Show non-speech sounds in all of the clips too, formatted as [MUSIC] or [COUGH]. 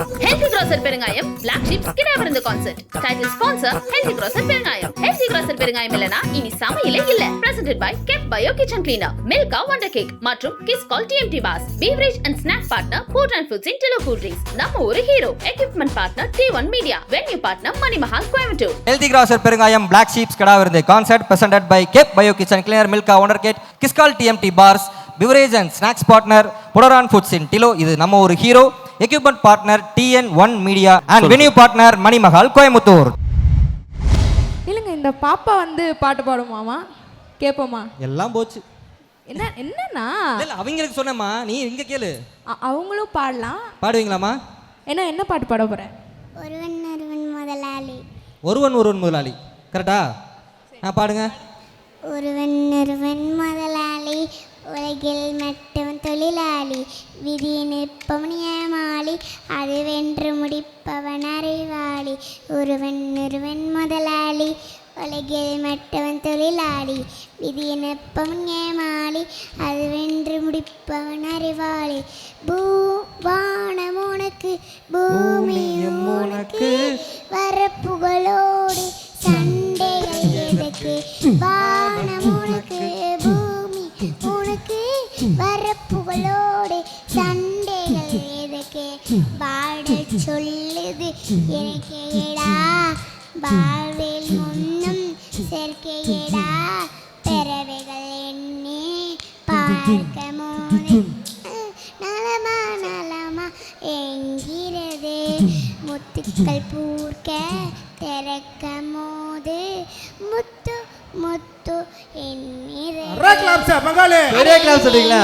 Healthy grocer பெருங்காயம் black sheep கிடாவிருந்த concert title sponsor healthy grocer பெருங்காயம். Healthy grocer பெருங்காயம் இல்லனா இனி சமையலே இல்ல. Presented by cab bio kitchen cleaner Milka wonder cake மற்றும் Kiscol TMT bars beverage and snack partner food and foods in TELO cool drinks நம்ம ஒரு hero equipment partner T one media venue partner Manimahal Coimbatore healthy grocer பெருங்காயம் black sheep கடா விருந்து concert presented by cab bio kitchen clear Milka wonder cake kiss Kiscol TMT bars beverage and snacks partner புடரான் foods in டிலோ இது நம்ம ஒரு hero equipment partner TN one media and venue partner Manimahal Coimbatore இல்லைங்க இந்த பாப்பா வந்து பாட்டு பாடுமாமா கேட்போமா எல்லாம் போச்சு. என்ன என்னண்ணா? இல்ல அவங்களுக்கு சொன்னேம்மா. நீ இங்க கேளு. அவங்களும் பாடலாம். பாடுவீங்களாம்மா? என்ன என்ன பாட்டு பாட போற? ஒருவன் ஒருவன் முதலாளி. ஒருவன் ஒருவன் முதலாளி. கரெக்டா? ஆ பாடுங்க. ஒருவன் ஒருவன் முதலாளி. உலகில் மட்டும் தொழிலாளி விதி நிற்பவன் ஏமாளி அது வென்று முடிப்பவன் அறிவாளி ஒருவன் ஒருவன் முதலாளி உலகில் மற்றவன் தொழிலாளி விதி நிற்பவன் ஏமாளி அது வென்று முடிப்பவன் அறிவாளி. பூ வானம் உனக்கு பூமியும் நலமா நலமா என்கிறது. முத்துக்கள் பூர்க்க திறக்க மோது முத்து முத்து கிளாஸ் சொல்றீங்களா?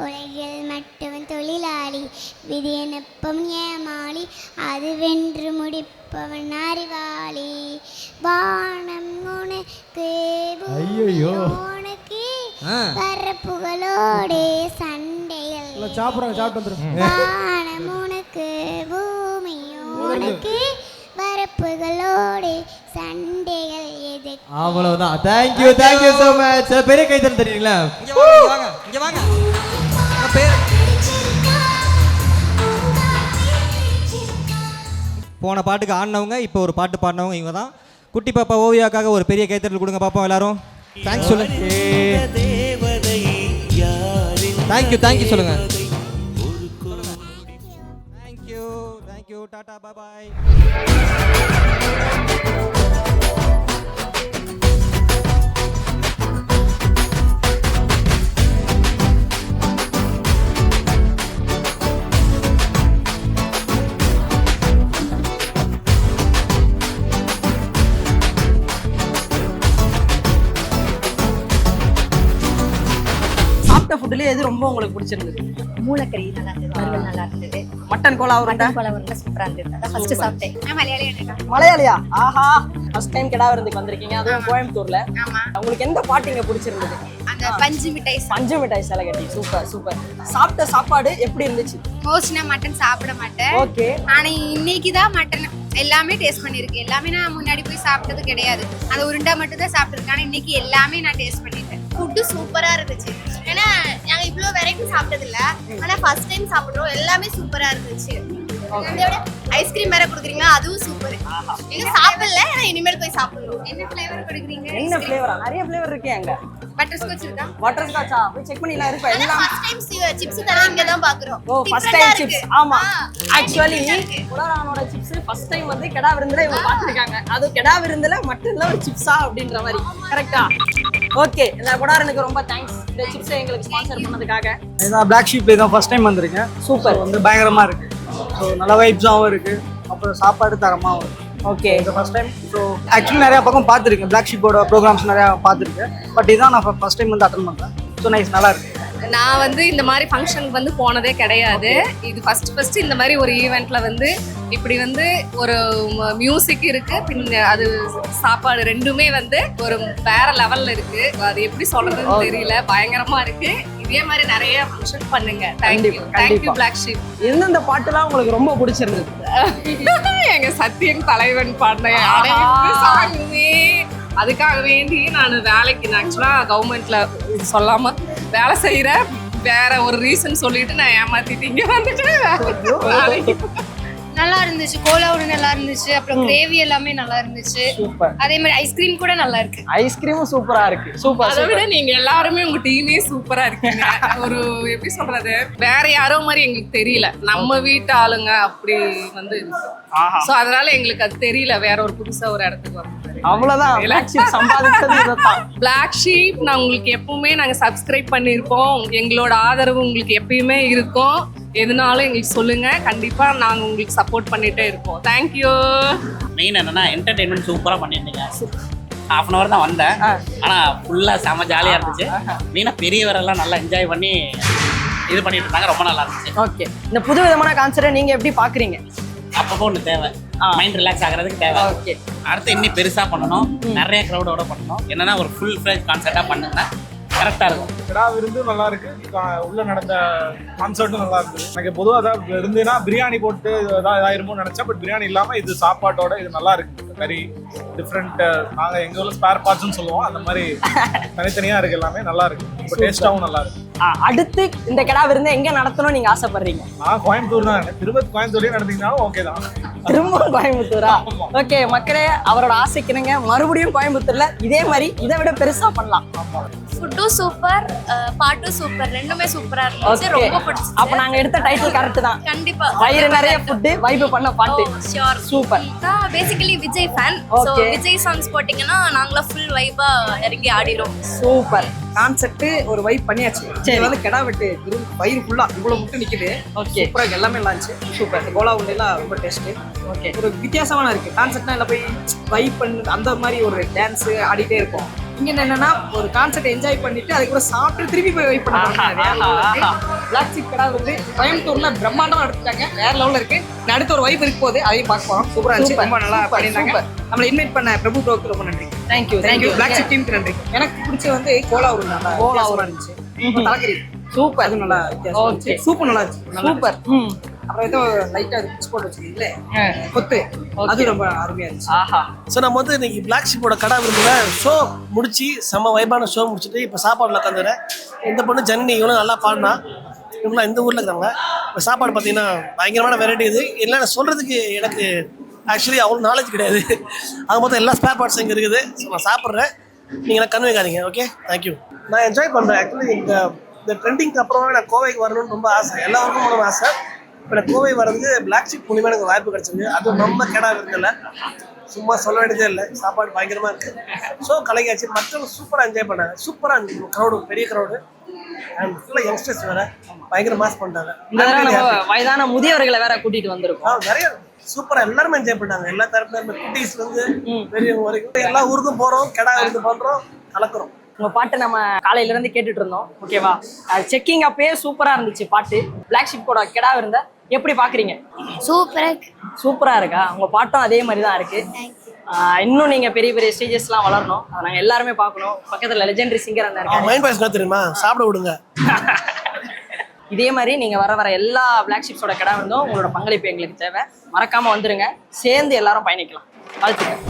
உலகில் மற்றவன் தொழிலாளி விதியனப்பம் ஏமாளி அது வென்று முடிப்பவன் அறிவாளி. வானம் உனக்கு உனக்கு ஆ. வரப்புகளோடு சண்டைகள். சாப்பிட்றாங்க சாப்பிட்டு வந்துடும் வானம் உனக்கு பூமி உனக்கு வரப்புகளோடு சண்டைகள் எதுக்கு அவ்வளவுதான். தேங்க்யூ தேங்க்யூ ஸோ மச் பெரிய கைத்தல் தெரியுங்களா இங்க வாங்க இங்க வாங்க. பேர்? போன பாட்டுக்கு ஆடினவங்க இப்போ ஒரு பாட்டு பாடினவங்க இவங்க தான் குட்டி பாப்பா ஓவியாக்காக ஒரு பெரிய கைத்தட்டல் கொடுங்க பாப்போம் எல்லாரும். தேங்க்ஸ் சொல்லுங்க. தேங்க்யூ தேங்க்யூ சொல்லுங்க. தேங்க்யூ தேங்க்யூ டாடா பாய் ரொம்ப உங்களுக்கு பிடிச்சிருந்தது? மூளைக்கறி நல்லா இருந்தது வறுவல் நல்லா இருந்தது மட்டன் கோலா உருண்டை மட்டன் குழம்பு நல்லா சூப்பரா இருந்தது. அதான் ஃபர்ஸ்ட் சாப்பிட்டேன். நான் மலையாளி மலையாளியா? ஆஹா. ஃபர்ஸ்ட் டைம் கிடாவிருந்துக்கு வந்திருக்கீங்க. அதுவும் கோயம்புத்தூர்ல. ஆமா. உங்களுக்கு எந்த பாட்டு இங்க பிடிச்சிருந்தது? அந்த பஞ்சு மிட்டாய் பஞ்சு மிட்டாய் சிலை கட்டி. Super super. சாப்பிட்ட சாப்பாடு எப்படி இருந்துச்சு? மோஸ்ட் நான் மட்டன் சாப்பிட மாட்டேன். ஓகே. ஆனா இன்னைக்கு தான் மட்டன் எல்லாமே டேஸ்ட் பண்ணிருக்கேன் எல்லாமே நான் முன்னாடி போய் சாப்பிட்டது கிடையாது. அந்த உருண்டை மட்டும் தான் சாப்பிட்டுருக்கேன். ஆனா இன்னைக்கு எல்லாமே நான் டேஸ்ட் பண்ணிட்டேன். ஃபுட்டு சூப்பரா இருந்துச்சு. ஏன்னா இவ்வளோ வெரைட்டி சாப்பிட்டது இல்ல ஆனா ஃபர்ஸ்ட் டைம் சாப்பிடுறோம். எல்லாமே சூப்பரா இருந்துச்சு. ஐஸ்கிரீம் வேற கொடுக்குறீங்க அதுவும் சூப்பர் நீங்க சாப்பிடல ஆனா இனிமேல் போய் சாப்பிடுறோம் என்ன ஃப்ளேவர் கொடுக்குறீங்க? என்ன ஃப்ளேவரா நிறைய ஃப்ளேவர் இருக்கே அங்க. பட்டர் ஸ்காட்ச் இருக்கா? வாட்டர் ஸ்காட்சா போய் செக் பண்ணிலாம் இருப்பேன் ஆனா எல்லாம் ஃபர்ஸ்ட் டைம் சிப்ஸ் தர இங்க தான் பாக்குறோம். ஓ ஃபர்ஸ்ட் டைம் சிப்ஸ் ஆமா. ஆக்சுவலி குலரானோட சிப்ஸ் ஃபர்ஸ்ட் டைம் வந்து கெடா விருந்துல இவங்க பார்த்துருக்காங்க. அது கெடா விருந்துல மட்டன்ல ஒரு சிப்ஸா அப்படின்ற மாதிரி. கரெக்டா ஓகே இந்த குடாரனுக்கு ரொம்ப தேங்க்ஸ் இந்த சிப்ஸை எங்களுக்கு ஸ்பான்சர் பண்ணதுக்காக. இதான் பிளாக் ஷீப் இதான் ஃபர்ஸ்ட் டைம் வந்திருக்கேன். சூப்பர் வந்து பயங்கரமாக இருக்கு. ஸோ நல்ல வைப்ஸாகவும் இருக்கு. அப்புறம் சாப்பாடு தரமாகவும் இருக்கு. ஓகே இது ஃபர்ஸ்ட் டைம் ஸோ ஆக்சுவலி நிறையா பக்கம் பார்த்துருக்கேன். பிளாக் ஷீப்போட ப்ரோக்ராம்ஸ் நிறையா பார்த்துருக்கேன். பட் இதான் நான் ஃபர்ஸ்ட் டைம் வந்து அட்டன் பண்ணுறேன் ஸோ நைஸ் நல்லா இருக்கு. நான் வந்து இந்த மாதிரி ஃபங்க்ஷனுக்கு வந்து போனதே கிடையாது. இது ஃபர்ஸ்ட் ஃபர்ஸ்ட் இந்த மாதிரி ஒரு ஈவெண்ட்ல வந்து இப்படி வந்து ஒரு மியூசிக் இருக்கு பின்ன அது சாப்பாடு ரெண்டுமே வந்து ஒரு வேற லெவல்ல இருக்கு. அது எப்படி சொல்றதுன்னு தெரியல பயங்கரமா இருக்கு. இதே மாதிரி நிறைய ஃபங்க்ஷன் பண்ணுங்க. Thank you thank you. பிளாக் ஷீப் எந்தெந்த பாட்டுலாம் உங்களுக்கு ரொம்ப பிடிச்சிருந்தது. [LAUGHS] எங்க சத்தியம் தலைவன் பாடின சாங்குமே அதுக்காக வேண்டி நான் வேலைக்கு நான் ஆக்சுவலாக கவர்மெண்ட்ல சொல்லாம வேலை செய்யறேன் வேற ஒரு ரீசன் சொல்லிட்டு நான் ஏமாத்திட்டு இங்க வந்துட்டு நல்லா இருந்துச்சு. கோலாவோட நல்லா இருந்துச்சு. அப்புறம் கிரேவி எல்லாமே நல்லா இருந்துச்சு. சூப்பர். அதே மாதிரி ஐஸ்கிரீம் கூட நல்லா இருக்கு. ஐஸ்கிரீமும் சூப்பரா இருக்கு. சூப்பர் அதை விட நீங்க எல்லாருமே உங்க டீமே சூப்பரா இருக்கீங்க. ஒரு எப்படி சொல்றது? வேற யாரோ மாதிரி எங்களுக்கு தெரியல. நம்ம வீட்டு ஆளுங்க அப்படி வந்து சோ அதனால எங்களுக்கு அது தெரியல. வேற ஒரு புதுசா ஒரு இடத்துக்கு வரும் அவ்வளவுதான். [LAUGHS] Black sheep சம்பாதிச்சது இதுதான். பிளாக் ஷீப் நான் உங்களுக்கு எப்பவுமே நாங்க சப்ஸ்கிரைப் பண்ணியிருப்போம் எங்களோட ஆதரவு உங்களுக்கு எப்பயுமே இருக்கும். எதுனாலும் எங்களுக்கு சொல்லுங்க. கண்டிப்பா நாங்க உங்களுக்கு சப்போர்ட் பண்ணிட்டே இருப்போம். தேங்க்யூ மெயின் என்னன்னா என்டர்டைன்மெண்ட் சூப்பராக பண்ணியிருந்தீங்க. ஹாஃப் அன் ஹவர் தான் வந்தேன். ஆனால் ஃபுல்லாக செம ஜாலியாக இருந்துச்சு. மெயினாக பெரியவரெல்லாம் நல்லா என்ஜாய் பண்ணி இது பண்ணிட்டு இருந்தாங்க. ரொம்ப நல்லா இருந்துச்சு. ஓகே இந்த புது விதமான கான்செப்டை நீங்க எப்படி பாக்குறீங்க? அப்பப்போ ஒன்று தேவை. மைண்ட் ரிலாக்ஸ் ஆகிறதுக்கு தேவை. ஓகே அடுத்து இன்னும் பெருசாக பண்ணணும். நிறைய க்ரௌடோட பண்ணணும். என்னன்னா ஒரு ஃபுல் ஃப்ரெஷ் கான்செப்டாக பண்ணுங்கன்னா கரெக்டாக இருக்கும். கிடா விருந்து நல்லா இருக்கு. உள்ள நடந்த கான்சர்ட்டும் நல்லா இருந்தது. எனக்கு பொதுவாக அதான் விருந்துனா பிரியாணி போட்டு ஏதாவது இதாயிருமோன்னு நினைச்சேன். பட் பிரியாணி இல்லாம இது சாப்பாட்டோட இது நல்லா இருக்கு. கறி டிஃப்ரெண்ட் நாங்க எங்க ஊர்ல ஸ்பேர் பார்ட்ஸ்னு சொல்லுவோம். அந்த மாதிரி [LAUGHS] தனித்தனியா இருக்கு எல்லாமே. நல்லா இருக்கு. ரொம்ப டேஸ்டாவும் நல்லா இருக்கு. அடுத்து இந்த கிடா விருந்து எங்க நடத்தணும் நீங்க ஆசைப்படுறீங்க? நான் கோயம்புத்தூர் தான் இருக்கேன். திருப்பதி கோயம்புத்தூர்லயே நடந்தீங்கன்னாலும் ஓகே தான். திரும்ப கோயம்புத்தூரா? ஓகே மக்களே அவரோட ஆசைக்குனுங்க மறுபடியும் கோயம்புத்தூர்ல இதே மாதிரி இதை விட பெருசா பண்ணலாம். ஃபுட்டும் சூப்பர் பாட்டும் சூப்பர் ரெண்டுமே சூப்பரா இருந்துச்சு. ரொம்ப பிடிச்சி அப்ப நாங்க எடுத்த டைட்டில் கரெக்ட் தான். கண்டிப்பா. வயிறு நிறைய ஃபுட்டு வைப் பண்ண பாட்டு. ஷியோர் சூப்பர் நான் basically Vijay fan Okay. Vijay songs போட்டிங்கன்னா நாங்களாம் ஃபுல் வைபா இறங்கி ஆடிடுவோம். சூப்பர் கான்செப்ட் ஒரு வைப் பண்ணியாச்சு. சரி. வந்து கிடா வெட்டு வயிறு ஃபுல்லா இவ்வளவு முட்டு நிக்குது. ஓகே. சூப்பரா எல்லாமே இருந்துச்சு. சூப்பர் கோலா உண்டையெல்லாம் ரொம்ப டேஸ்ட் ஓகே. ஒரு வித்தியாசமான இருக்கு. கான்செப்ட்னா இல்லை போய் வைப் பண்ணி அந்த மாதிரி ஒரு டான்ஸ் ஆடிட்டே இருக்கும் இங்க என்னன்னா ஒரு கான்செப்ட் என்ஜாய் பண்ணிட்டு அதுக்கப்புறம் சாப்பிட்டு திருப்பி போய் வைப் பண்ணாங்க பிளாக் சிப் கடை வந்து கோயம்புத்தூர்ல பிரம்மாண்டமா எடுத்துட்டாங்க வேற லெவல்ல இருக்கு. நான் அடுத்த ஒரு வைப் இருக்கு போது அதையும் பார்க்க போறோம். சூப்பரா இருந்துச்சு. ரொம்ப நல்லா பண்ணியிருந்தாங்க. நம்மளை இன்வைட் பண்ண பிரபு ப்ரோக்கு ரொம்ப நன்றி. தேங்க்யூ தேங்க்யூ பிளாக் சிப் டீமுக்கு நன்றி. எனக்கு பிடிச்ச வந்து கோலா ஒரு நல்லா கோலா ஒரு இருந்துச்சு. தலைக்கறி சூப்பர். அது நல்லா சூப்பர் நல்லா இருந்துச்சு. சூப்பர். அப்புறம் ஏதோ லைட்டா அது பிச்சு போட்டு வச்சிருக்கீங்களே? கொத்து. அது ரொம்ப அருமையா இருந்துச்சு. ஆஹா. ஸோ நம்ம வந்து இன்னைக்கு பிளாக் ஷிப்போட கடை விருந்துல ஷோ முடிச்சு செம்ம வைபான ஷோ முடிச்சுட்டு இப்போ சாப்பாடுல உட்காந்துறேன் இந்த பொண்ணு ஜனனி இவனும் நல்லா பாடினா. இவங்களாம் இந்த ஊரில் இருக்கிறாங்க இப்போ சாப்பாடு பார்த்தீங்கன்னா பயங்கரமான வெரைட்டி இது. இல்லை சொல்கிறதுக்கு எனக்கு ஆக்சுவலி அவ்வளோ நாலேஜ் கிடையாது. அது மொத்தம் எல்லா ஸ்பேர் பார்ட்ஸ் இங்கே இருக்குது. ஸோ நான் சாப்பிட்றேன். நீங்கள் கண் வைக்காதீங்க ஓகே தேங்க்யூ நான் என்ஜாய் பண்ணுறேன் ஆக்சுவலி இந்த இந்த ட்ரெண்டிங்க்கு அப்புறமே நான் கோவைக்கு வரணும்னு ரொம்ப ஆசை. எல்லாருக்கும் ஆசை. இப்போ நான் கோவை வரது பிளாக் ஷிப் மூலியமாக எனக்கு வாய்ப்பு கிடைச்சது. அதுவும் நம்ம கேடா இருந்ததில்ல சும்மா சொல்ல வேண்டியதே இல்லை. சாப்பாடு பயங்கரமா இருக்கு. ஸோ கலைக்காட்சி மற்றவங்க சூப்பராக என்ஜாய் பண்ணாங்க. சூப்பராக க்ரௌடு பெரிய க்ரௌடு அண்ட் ஃபுல்லாக யங்ஸ்டர்ஸ் வேற பயங்கர மாஸ் பண்ணிட்டாங்க. வயதான முதியவர்களை வேற கூட்டிட்டு வந்திருக்கோம். நிறைய சூப்பரா எல்லாருமே என்ஜாய் பண்ணாங்க. எல்லா தரப்புல குட்டீஸ்ல இருந்து பெரியவங்க வரைக்கும். எல்லா ஊருக்கும் போறோம் கெடா விருந்து பண்றோம் கலக்குறோம். உங்க பாட்டு நம்ம காலையில இருந்து கேட்டுட்டு இருந்தோம். ஓகேவா? அது செக்கிங் அப்பயே சூப்பரா இருந்துச்சு பாட்டு. பிளாக் ஷிப்போட கிடா இருந்த எப்படி பாக்குறீங்க? சூப்பரா சூப்பரா இருக்கா? உங்க பாட்டும் அதே மாதிரி தான் இருக்கு ஆஹ் இன்னும் நீங்க பெரிய பெரிய ஸ்டேஜஸ்லாம் வளரணும். அதை நாங்க எல்லாருமே பார்க்கணும் பக்கத்துல லெஜெண்டரி சிங்கர் அந்த என்ன தெரியுமா? சாப்பிட விடுங்க. [LAUGHS] இதே மாதிரி நீங்க வர வர எல்லா பிளாக் ஷிப்ஸோட கிடா இருந்தும் உங்களோட பங்களிப்பு எங்களுக்கு தேவை. மறக்காம வந்துருங்க. சேர்ந்து எல்லாரும் பயணிக்கலாம். வாழ்த்துக்கள்.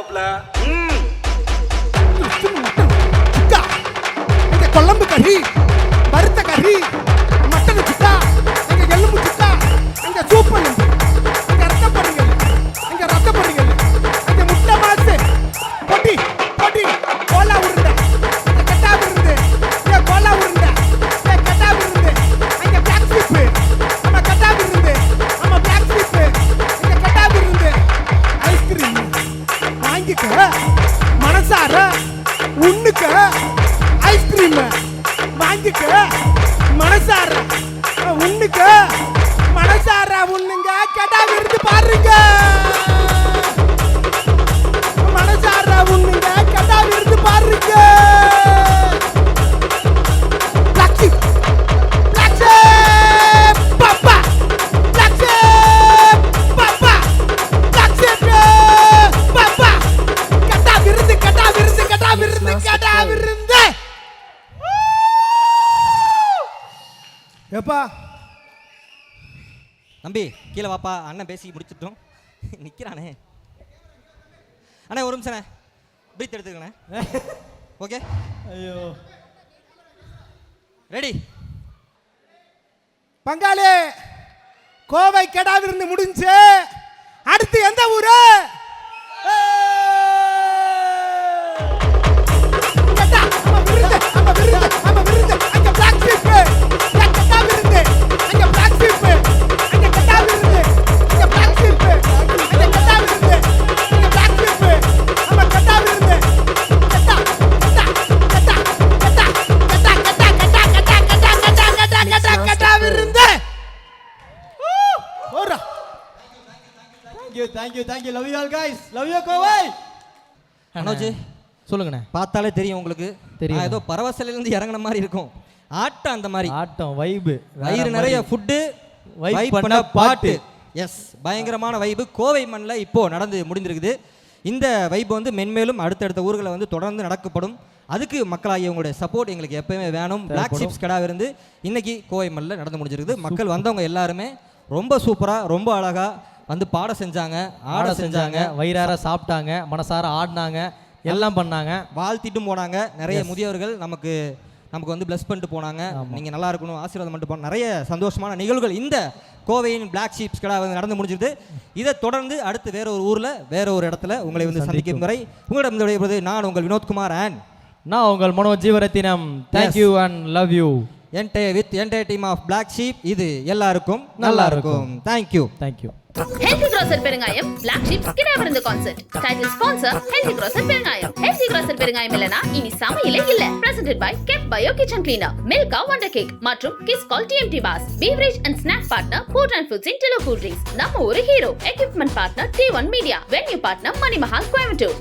மாப்பிள. இங்க கொழம்பு கறி வறுத்த கறி மட்டன் சுட்டா இங்க எலும்பு சுட்டா இங்க சூப்பர் தம்பி கீழே வாப்பா. அண்ணன் பேசி முடிச்சிட்டோம். [LAUGHS] நிற்கிறானே அண்ணே ஒரு நிமிஷண்ணே பிரீத் எடுத்துக்கண்ணே ஓகே [LAUGHS] ஐயோ. ரெடி பங்காளி கோவை கெடா விருந்து முடிஞ்சு அடுத்து எந்த ஊரு? Thank you thank you love you all guys love you Kovai Manoj சொல்லுங்கண்ணே. பார்த்தாலே தெரியும் உங்களுக்கு. தெரியும். நான் ஏதோ பரவசலிருந்து இறங்குன மாதிரி இருக்கும். ஆட்டம் அந்த மாதிரி. ஆட்டம் வைபு வயிறு நிறைய ஃபுட்டு வைப் பண்ண பாட்டு. எஸ் பயங்கரமான வைபு கோவை மண்ணில் இப்போ நடந்து முடிந்திருக்குது. இந்த வைப் வந்து மென்மேலும் அடுத்தடுத்த ஊர்களை வந்து தொடர்ந்து நடக்கப்படும். அதுக்கு மக்களாகிய உங்களுடைய சப்போர்ட் எங்களுக்கு எப்பயுமே வேணும். பிளாக் தேவைப்படும். சிப்ஸ் கடா இருந்து இன்னைக்கு கோவை மண்ணில் நடந்து முடிஞ்சிருக்குது. மக்கள் வந்தவங்க எல்லாருமே ரொம்ப சூப்பராக ரொம்ப அழகா வந்து பாட செஞ்சாங்க ஆட செஞ்சாங்க வயிறார சாப்பிட்டாங்க மனசார ஆடினாங்க எல்லாம் பண்ணாங்க. வாழ்த்திட்டும் போனாங்க. நிறைய. முதியவர்கள் நமக்கு நமக்கு வந்து ப்ளஸ் பண்ணிட்டு போனாங்க. நீங்கள் நல்லா இருக்கணும் ஆசீர்வாதம் பண்ணிட்டு போன நிறைய சந்தோஷமான நிகழ்வுகள் இந்த கோவையின் பிளாக் ஷீப்ஸ் கடை வந்து நடந்து முடிஞ்சிருது. இதை தொடர்ந்து அடுத்து வேற ஒரு ஊரில் வேற ஒரு இடத்துல உங்களை வந்து சந்திக்கும். வரை உங்களிடம் விடைபெறுவது நான் உங்கள் வினோத்குமார் அண்ட் நான் உங்கள் Mano Jeevarathinam thank you and love you என்டே with என்டே டீம் ஆஃப் பிளாக் ஷீப் இது எல்லாருக்கும் நல்லா இருக்கும். Thank you thank you healthy grocer பெருங்காயம் பிளாக் ஷீப் கிடா விருந்து concert title sponsor healthy grocer பெருங்காயம். ஹெல்தி கிரோசர் பெருங்காயம் இல்லனா இனி சமையலே இல்ல. Presented by cab bio kitchen cleaner Milka wonder cake மற்றும் Kiscol TMT bars beverage and snack partner food and foods in TELO cool drinks நம்ம ஒரு hero equipment partner T one media venue partner Manimahal Coimbatore